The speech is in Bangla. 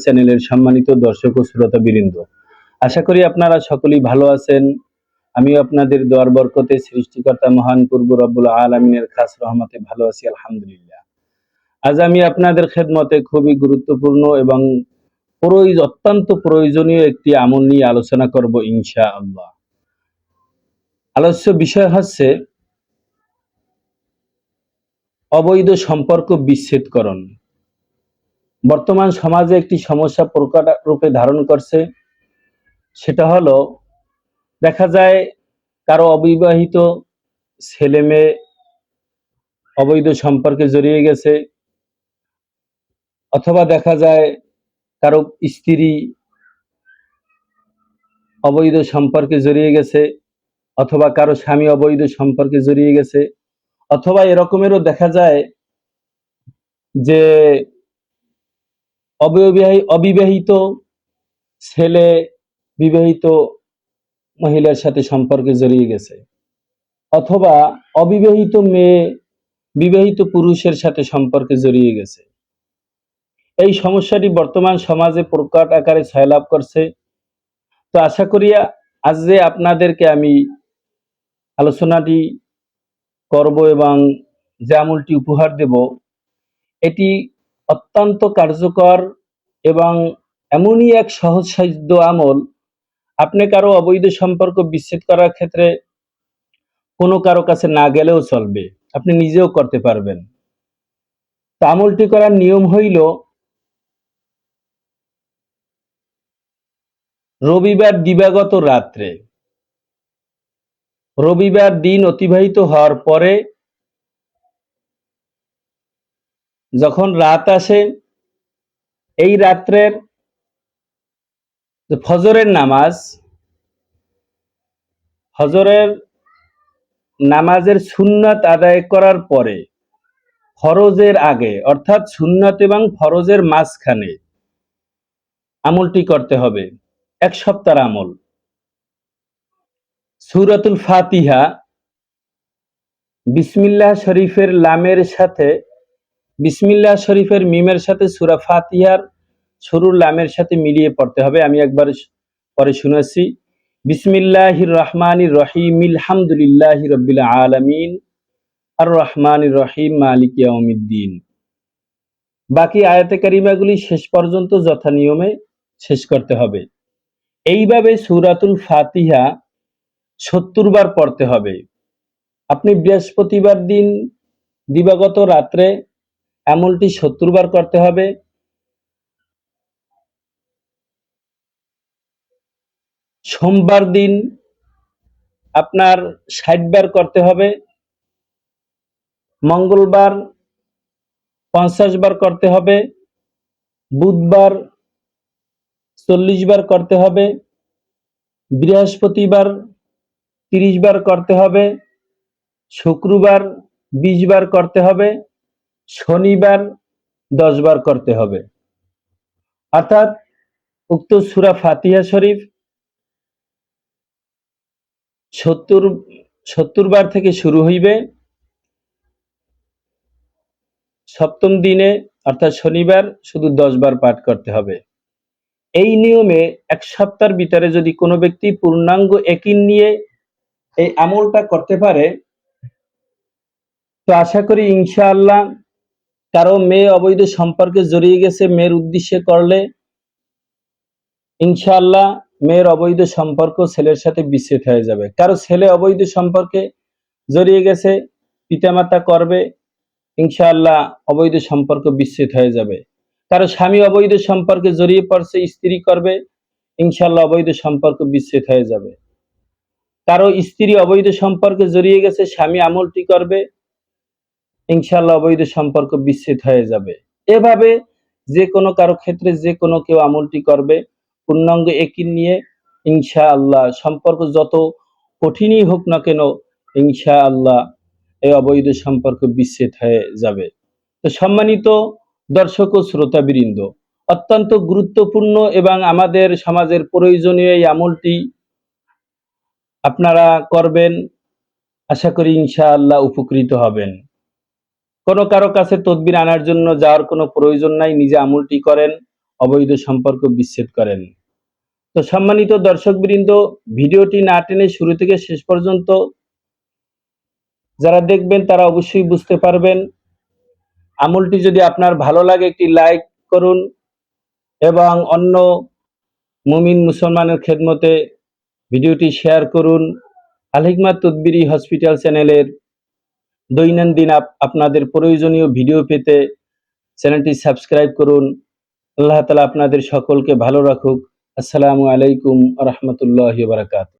চ্যানেলের সম্মানিত দর্শক ও শ্রোতা বৃন্দ আশা করি আপনারা সকলেই ভালো আছেন। আমিও আপনাদের দোয়ার বরকতে সৃষ্টিকর্তা মহান পূর্ব রব্বুল আলমিনের খাস রহমতে ভালো আছি, আলহামদুলিল্লাহ। আজ আমি আপনাদের খেদমতে খুবই গুরুত্বপূর্ণ এবং প্রয়োজ, অত্যন্ত প্রয়োজনীয় একটি আমল নিয়ে আলোচনা করব ইনশা আল্লাহ আলোচ্য বিষয় হচ্ছে অবৈধ সম্পর্ক বিচ্ছেদকরণ। বর্তমান সমাজে একটি সমস্যা প্রকট রূপে ধারণ করছে। সেটা হলো, দেখা যায় কারও অবিবাহিত ছেলে মেয়ে অবৈধ সম্পর্কে জড়িয়ে গেছে, অথবা দেখা যায় কারও স্ত্রী অবৈধ সম্পর্কে জড়িয়ে গেছে। অথবা কারও স্বামী অবৈধ সম্পর্কে জড়িয়ে গেছে, অথবা এরকমেরও দেখা যায় যে অবিবাহিত অবিবাহিত ছেলে বিবাহিত মহিলার সাথে সম্পর্কে জড়িয়ে গেছে, অথবা অবিবাহিত মেয়ে বিবাহিত পুরুষের সাথে সম্পর্কে জড়িয়ে গেছে। এই সমস্যাটি বর্তমান সমাজে প্রকট আকারে ছয়লাভ করছে। তো আশা করি আজ যে আপনাদেরকে আমি আলোচনাটি করব এবং যে উপহার দেব, এটি অত্যন্ত কার্যকর এবং এমনই এক সহজসাধ্য আমল। আপনি কারও অবৈধ সম্পর্ক বিচ্ছেদ করার ক্ষেত্রে কোনো কারও কাছে না গেলেও চলবে, আপনি নিজেও করতে পারবেন। তো আমলটি করার নিয়ম হইল, রবিবার দিবাগত রাত্রে রবিবার দিন অতিবাহিত হওয়ার পরে যখন রাত আসে, এই রাত্রের ফজরের নামাজ, ফজরের নামাজের সুন্নাত আদায় করার পরে ফরজের আগে, অর্থাৎ সুন্নাত এবং ফরজের মাঝখানে আমলটি করতে হবে, এক সপ্তাহ আমল। সুরাতুল ফাতিহা বিসমিল্লাহ শরীফের লামের সাথে, বিসমিল্লাহ শরীফের মিমের সাথে সুরা ফাতিহার শুরুর লামের সাথে মিলিয়ে পড়তে হবে। আমি একবার পরে শুনেছি বিসমিল্লাহ রহমান রহিম, আলহামদুলিল্লাহ রবিল আলমিন আর রহমান রহিম মালিক ইয়াউমিদ্দিন। বাকি আয়াতে কারিমাগুলি শেষ পর্যন্ত যথা নিয়মে শেষ করতে হবে। এইভাবে সুরাতুল ফাতিহা সত্তর বার পড়তে হবে। আপনি বৃহস্পতিবার দিন, দিবাগত রাত্রে আমলটি সত্তর বার করতে হবে। সোমবার দিন আপনার ষাট বার করতে হবে। মঙ্গলবার পঞ্চাশ বার করতে হবে। বুধবার চল্লিশ বার করতে হবে। বৃহস্পতিবার তিরিশ বার করতে হবে, শুক্রবার বিশ বার করতে হবে, শনিবার দশ বার করতে হবে। অর্থাৎ উক্ত সুরা ফাতিহা শরীফ সত্তর সত্তর বার থেকে শুরু হইবে। সপ্তম দিনে অর্থাৎ শনিবার শুধু দশ বার পাঠ করতে হবে। এই নিয়মে এক সপ্তাহের ভিতরে যদি কোনো ব্যক্তি পূর্ণাঙ্গ একিন নিয়ে এই আমলটা করতে পারে, তো আশা করি ইনশাআল্লাহ কারও মেয়ে অবৈধ সম্পর্কে জড়িয়ে গেছে, মেয়ের উদ্দেশ্যে করলে ইনশাআল্লাহ মেয়ের অবৈধ সম্পর্ক ছেলের সাথে বিচ্ছেদ হয়ে যাবে। কারও ছেলে অবৈধ সম্পর্কে জড়িয়ে গেছে, পিতামাতা করবে, ইনশাআল্লাহ অবৈধ সম্পর্ক বিচ্ছেদ হয়ে যাবে। কারও স্বামী অবৈধ সম্পর্কে জড়িয়ে পড়ছে, স্ত্রী করবে, ইনশাআল্লাহ অবৈধ সম্পর্ক বিচ্ছেদ হয়ে যাবে। কারও স্ত্রী অবৈধ সম্পর্কে জড়িয়ে গেছে, স্বামী আমলটি করবে? ইনশাআল্লাহ অবৈধ সম্পর্ক বিচ্ছেদ হয়ে যাবে। এভাবে যে কোনো কারও ক্ষেত্রে যে কোনো কেউ আমলটি করবে। পূর্ণাঙ্গ একই নিয়ে ইনশা আল্লাহ সম্পর্ক যত কঠিনই হোক না কেন ইনশা আল্লাহ এই অবৈধ সম্পর্ক বিচ্ছেদ হয়ে যাবে। তো সম্মানিত দর্শক ও শ্রোতাবৃন্দ, অত্যন্ত গুরুত্বপূর্ণ এবং আমাদের সমাজের প্রয়োজনীয় এই আমলটি আপনারা করবেন, আশা করি ইনশাআল্লাহ উপকৃত হবেন। কোনো কারও কাছে তদবির আনার জন্য যাওয়ার কোনো প্রয়োজন নাই, নিজে আমলটি করেন, অবৈধ সম্পর্ক বিচ্ছেদ করেন। তো সম্মানিত দর্শকবৃন্দ, ভিডিওটি না টেনে শুরু থেকে শেষ পর্যন্ত যারা দেখবেন তারা অবশ্যই বুঝতে পারবেন। আমলটি যদি আপনার ভালো লাগে একটি লাইক করুন এবং অন্য মুমিন মুসলমানের খেদমতে ভিডিওটি শেয়ার করুন। আলহিকমা তদবিরি হসপিটাল চ্যানেলের দৈনন্দিন আপ- আপনাদের প্রয়োজনীয় ভিডিও পেতে চ্যানেলটি সাবস্ক্রাইব করুন। আল্লাহ তালা আপনাদের সকলকে ভালো রাখুক। আসসালামু আলাইকুম রহমতুল্লাহ বারাকাত